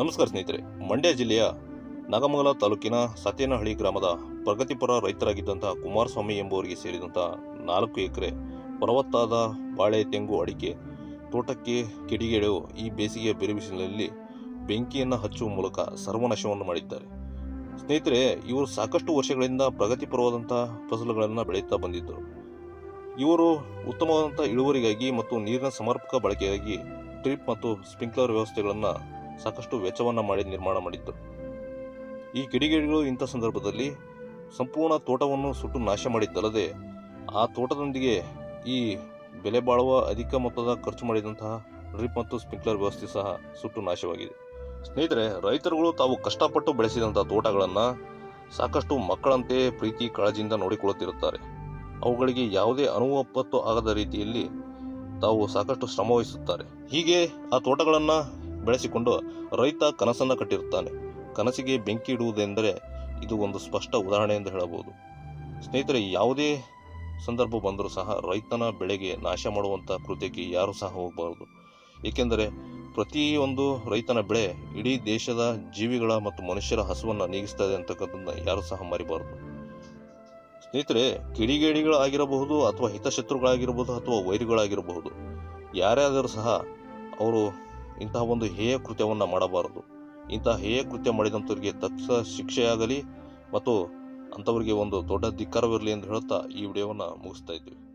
ನಮಸ್ಕಾರ ಸ್ನೇಹಿತರೆ. ಮಂಡ್ಯ ಜಿಲ್ಲೆಯ ನಾಗಮಂಗಲ ತಾಲೂಕಿನ ಸತ್ಯನಹಳ್ಳಿ ಗ್ರಾಮದ ಪ್ರಗತಿಪರ ರೈತರಾಗಿದ್ದಂತಹ ಕುಮಾರಸ್ವಾಮಿ ಎಂಬುವರಿಗೆ ಸೇರಿದಂತಹ ನಾಲ್ಕು ಎಕರೆ ಫಲವತ್ತಾದ ಬಾಳೆ ತೆಂಗು ಅಡಿಕೆ ತೋಟಕ್ಕೆ ಕಿಡಿಗೇಡು ಈ ಬೇಸಿಗೆಯ ಬಿರುಬಿಸಿಲಿನಲ್ಲಿ ಬೆಂಕಿಯನ್ನು ಹಚ್ಚುವ ಮೂಲಕ ಸರ್ವನಾಶವನ್ನು ಮಾಡಿದ್ದಾರೆ. ಸ್ನೇಹಿತರೆ, ಇವರು ಸಾಕಷ್ಟು ವರ್ಷಗಳಿಂದ ಪ್ರಗತಿಪರವಾದಂತಹ ಫಸಲುಗಳನ್ನು ಬೆಳೆಯುತ್ತಾ ಬಂದಿದ್ದರು. ಇವರು ಉತ್ತಮವಾದಂಥ ಇಳುವರಿಗಾಗಿ ಮತ್ತು ನೀರಿನ ಸಮರ್ಪಕ ಬಳಕೆಗಾಗಿ ಡ್ರಿಪ್ ಮತ್ತು ಸ್ಪ್ರಿಂಕ್ಲರ್ ವ್ಯವಸ್ಥೆಗಳನ್ನು ಸಾಕಷ್ಟು ವೆಚ್ಚವನ್ನು ಮಾಡಿ ನಿರ್ಮಾಣ ಮಾಡಿದ್ದು. ಈ ಕಿಡಿಗೇಡಿಗಳು ಇಂಥ ಸಂದರ್ಭದಲ್ಲಿ ಸಂಪೂರ್ಣ ತೋಟವನ್ನು ಸುಟ್ಟು ನಾಶ ಮಾಡಿದ್ದಲ್ಲದೆ, ಆ ತೋಟದೊಂದಿಗೆ ಈ ಬೆಲೆ ಬಾಳುವ ಅಧಿಕ ಮೊತ್ತದ ಖರ್ಚು ಮಾಡಿದಂತಹ ಡ್ರಿಪ್ ಮತ್ತು ಸ್ಪ್ರಿಂಕ್ಲರ್ ವ್ಯವಸ್ಥೆ ಸಹ ಸುಟ್ಟು ನಾಶವಾಗಿದೆ. ಸ್ನೇಹಿತರೆ, ರೈತರುಗಳು ತಾವು ಕಷ್ಟಪಟ್ಟು ಬೆಳೆಸಿದಂಥ ತೋಟಗಳನ್ನು ಸಾಕಷ್ಟು ಮಕ್ಕಳಂತೆ ಪ್ರೀತಿ, ಕಾಳಜಿಯಿಂದ ನೋಡಿಕೊಳ್ಳುತ್ತಿರುತ್ತಾರೆ. ಅವುಗಳಿಗೆ ಯಾವುದೇ ಅನುವಪ್ಪತ್ತು ಆಗದ ರೀತಿಯಲ್ಲಿ ತಾವು ಸಾಕಷ್ಟು ಶ್ರಮವಹಿಸುತ್ತಾರೆ. ಹೀಗೆ ಆ ತೋಟಗಳನ್ನು ಬೆಳೆಸಿಕೊಂಡು ರೈತ ಕನಸನ್ನು ಕಟ್ಟಿರುತ್ತಾನೆ. ಕನಸಿಗೆ ಬೆಂಕಿ ಇಡುವುದೆಂದರೆ ಇದು ಒಂದು ಸ್ಪಷ್ಟ ಉದಾಹರಣೆ ಎಂದು ಹೇಳಬಹುದು. ಸ್ನೇಹಿತರೆ, ಯಾವುದೇ ಸಂದರ್ಭ ಬಂದರೂ ಸಹ ರೈತನ ಬೆಳೆಗೆ ನಾಶ ಮಾಡುವಂಥ ಕೃತ್ಯಕ್ಕೆ ಯಾರೂ ಸಹ ಹೋಗಬಾರದು. ಏಕೆಂದರೆ, ಪ್ರತಿಯೊಂದು ರೈತನ ಬೆಳೆ ಇಡೀ ದೇಶದ ಜೀವಿಗಳ ಮತ್ತು ಮನುಷ್ಯರ ಹಸುವನ್ನು ನೀಗಿಸ್ತದೆ ಅಂತಕ್ಕಂಥದ್ದನ್ನು ಯಾರೂ ಸಹ ಮರಿಬಾರದು. ಸ್ನೇಹಿತರೆ, ಕಿಡಿಗೇಡಿಗಳಾಗಿರಬಹುದು ಅಥವಾ ಹಿತಶತ್ರುಗಳಾಗಿರಬಹುದು ಅಥವಾ ವೈರಿಗಳಾಗಿರಬಹುದು ಯಾರೇ ಆದರೂ ಸಹ ಅವರು ಇಂತಹ ಒಂದು ಹೇಯ ಕೃತ್ಯವನ್ನು ಮಾಡಬಾರದು. ಇಂತಹ ಹೇಯ ಕೃತ್ಯ ಮಾಡಿದಂಥವ್ರಿಗೆ ತಕ್ಷ ಶಿಕ್ಷೆಯಾಗಲಿ ಮತ್ತು ಅಂಥವರಿಗೆ ಒಂದು ದೊಡ್ಡ ಧಿಕ್ಕಾರವಿರಲಿ ಎಂದು ಹೇಳುತ್ತಾ ಈ ವಿಡಿಯೋವನ್ನು ಮುಗಿಸ್ತಾ ಇದ್ದೀವಿ.